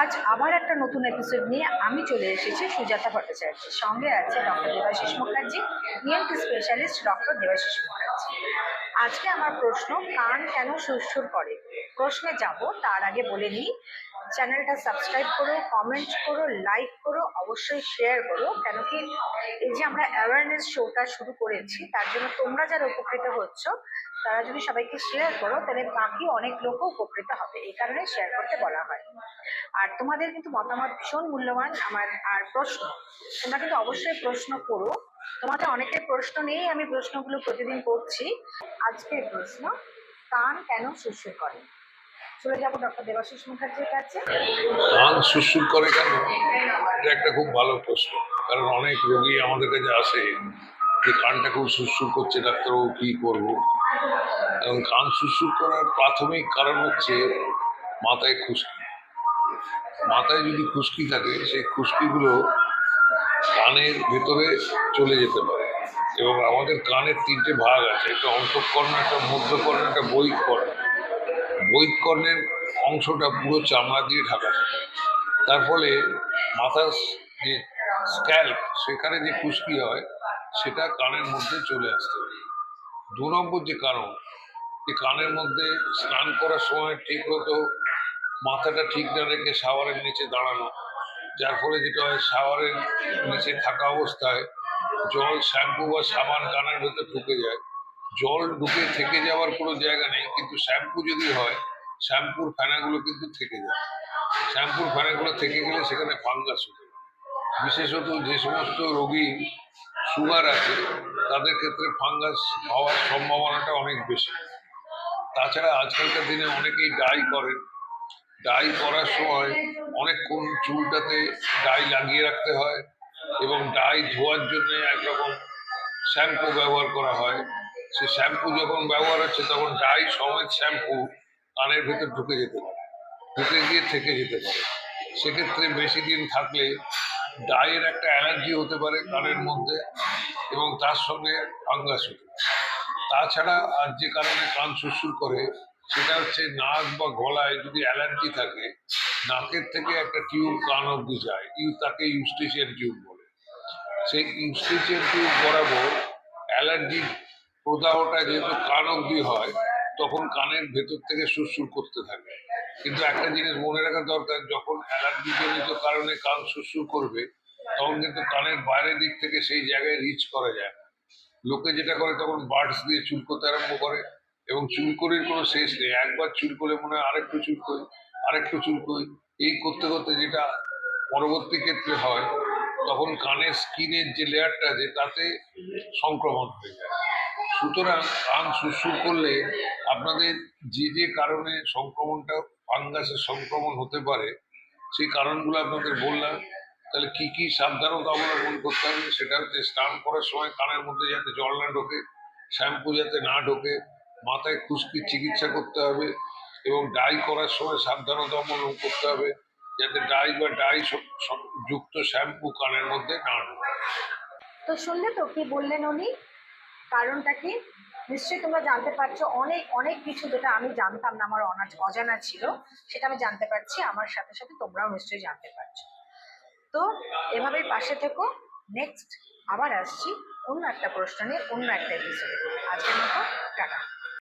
আজ আবার একটা নতুন এপিসোড নিয়ে আমি চলে এসেছি সুজাতা ভট্টাচার্য। সঙ্গে আছে doctor Debashis Mukherjee ENT specialist doctor Debashis Mukherjee. আজকে আমার প্রশ্ন, কান কেন সুরসুর করে? প্রশ্নে যাব, তার আগে বলে নিই, চ্যানেলটা সাবস্ক্রাইব করো কমেন্ট করো লাইক করো, অবশ্যই শেয়ার করো কেন কি এই যে আমরা অ্যাওয়ারনেস শোটা শুরু করেছি, তার জন্য তোমরা যারা উপকৃত হচ্ছ, তারা যদি সবাইকে শেয়ার করো, তাহলে বাকি অনেক লোকও উপকৃত হবে। এই কারণে শেয়ার করতে বলা হয়। তোমাদের কিন্তু মতামত ভীষণ মূল্যবান আমার আর প্রশ্ন। তোমরা কিন্তু অবশ্যই প্রশ্ন করো। তোমাদের অনেকের প্রশ্ন নিয়েই আমি প্রশ্নগুলো প্রতিদিন করছি। আজকের প্রশ্ন, কান কেন সুরসুর করে? চলে যাব ডক্টর দেবাশিস মুখার্জির কাছে। কান সুরসুর করে কেন? এটা একটা খুব ভালো প্রশ্ন। কারণ অনেক রোগী আমাদের কাছে আসে যে কানটা খুব সুরসুর করছে, ডাক্তারবাবু কি করব? এবং কান সুরসুর করার প্রাথমিক কারণ হচ্ছে মাথায় খুশকি। মাথায় যদি খুশকি থাকে, সেই খুশকিগুলো কানের ভেতরে চলে যেতে পারে। এবং আমাদের কানের তিনটে ভাগ আছে, একটা অন্তঃকর্ণ, একটা মধ্যকর্ণ, একটা বহিঃকর্ণ। বহিঃকর্ণের অংশটা পুরো চামড়া দিয়ে ঢাকা থাকে। তার ফলে মাথার যে স্ক্যাল্প, সেখানে যে খুশকি হয়, সেটা কানের মধ্যে চলে আসতে পারে। দু নম্বর যে কারণ, যে কানের মধ্যে স্নান করার সময় ঠিক মতো মাথাটা ঠিক না রেখে শাওয়ারের নিচে দাঁড়ানো। যার ফলে যেটা হয়, শাওয়ারের নিচে থাকা অবস্থায় জল, শ্যাম্পু বা সাবান কানের ভেতর ঢুকে যায়। জল ঢুকে থেকে যাওয়ার কোনো জায়গা নেই, কিন্তু শ্যাম্পু যদি হয়, শ্যাম্পুর ফেনাগুলো কিন্তু থেকে যায়। শ্যাম্পুর ফেনাগুলো থেকে গেলে সেখানে ফাঙ্গাস হতে বিশেষত যে সমস্ত রোগী সুগার আছে, তাদের ক্ষেত্রে ফাঙ্গাস হওয়ার সম্ভাবনাটা অনেক বেশি। তাছাড়া আজকালকার দিনে অনেকেই ডাই করেন। ডাই করার সময় অনেকক্ষণ চুলটাতে ডাই লাগিয়ে রাখতে হয় এবং ডাই ধোয়ার জন্য একরকম শ্যাম্পু ব্যবহার করা হয়। সে শ্যাম্পু যখন ব্যবহার হচ্ছে তখন ডাই সমেত শ্যাম্পু কানের ভেতর ঢুকে যেতে পারে, ঢুকে গিয়ে থেকে যেতে পারে। সেক্ষেত্রে বেশি দিন থাকলে ডাইয়ের একটা অ্যালার্জি হতে পারে কানের মধ্যে এবং তার সঙ্গে ফাঙ্গাস হতে পারে। তাছাড়া আর যে কারণে কান সুরসুর করে সেটা হচ্ছে নাক বা গলায় যদি অ্যালার্জি থাকে, নাকের থেকে একটা টিউব কান অব্দি যায়। তাকে ইউস্টেশিয়ান টিউব বলে। সেই ইউস্টেশিয়ান টিউব বরাবর অ্যালার্জির প্রদাহটা যেহেতু কান অব্দি হয়, তখন কানের ভেতর থেকে সুরসুর করতে থাকে। কিন্তু একটা জিনিস মনে রাখা দরকার, যখন অ্যালার্জিজনিত কারণে কান সুরসুর করবে, তখন কিন্তু কানের বাইরের দিক থেকে সেই জায়গায় রিচ করা যায় লোকে যেটা করে, তখন বার্ডস দিয়ে চুলকোতে আরম্ভ করে। এবং চুলকরির কোনো শেষ নেই। একবার চুল করে মনে হয় আরেকটু চুলকই আরেকটু চুলকই এই করতে করতে যেটা পরবর্তী ক্ষেত্রে হয়, তখন কানের স্কিনের যে লেয়ারটা আছে, তাতে সংক্রমণ হয়ে যায়। সুতরাং কান সুরসুর করলে আপনাদের যে যে কারণে সংক্রমণটা ফাঙ্গাসের সংক্রমণ হতে পারে, সেই কারণগুলো আপনাদের বললাম। তাহলে কি কি সাবধানতা অবলম্বন করতে হবে, সেটা হচ্ছে স্নান করার সময় কানের মধ্যে যাতে জল না ঢোকে, শ্যাম্পু যাতে না ঢোকে মাথায় খুশকির চিকিৎসা করতে হবে এবং ডাই করার সময় সাবধানতা অবলম্বন করতে হবে যাতে ডাই বা ডাই যুক্ত শ্যাম্পু কানের মধ্যে না তো শুনলে তো কি বললেন উনি? কারণটা কি? নিশ্চয়ই তোমরা জানতে পারছ অনেক অনেক কিছু যেটা আমি জানতাম না, আমার অনাজ অজানা ছিল, সেটা আমি জানতে পারছি, আমার সাথে সাথে তোমরাও নিশ্চয়ই জানতে পারছ। তো এভাবেই পাশে থেকো নেক্সট আবার আসছি অন্য একটা প্রশ্ন নিয়ে, অন্য একটা এপিসোডে আজকের মতো টাটা।